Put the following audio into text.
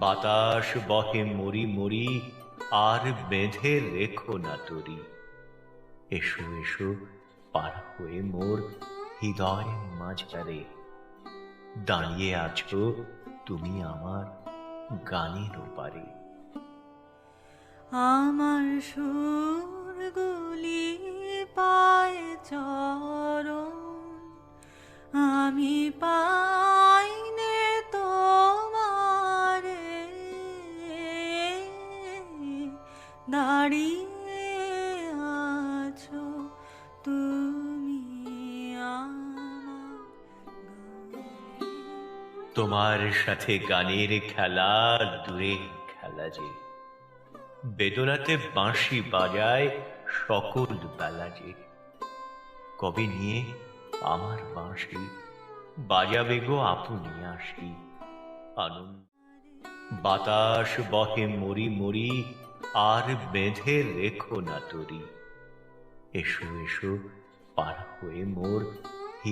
বাতাস বহে মরি মরি আর বেঁধে রেখো না তরি। এসো এসো, পার হয়ে মোর হৃদয়ের মাঝারে দাঁড়িয়ে আছো তুমি আমার গানের ওপারে। আমার সুরগুলি পায় চরণ, আমি পাইনে দাঁড়িয়ে আছো তুমি তোমার সাথে গানের খেলা, দূরে খেলা যে। বেদনাতে বাঁশি বাজায় সকল বেলা যে। কবে নিয়ে আমার বাঁশি? বাজাবে গো আপনি আসি। আনন্দ বাতাস বহে মরি মরি আর বেঁধে রেখো না তরি। এসো এসো পার হয়ে মোর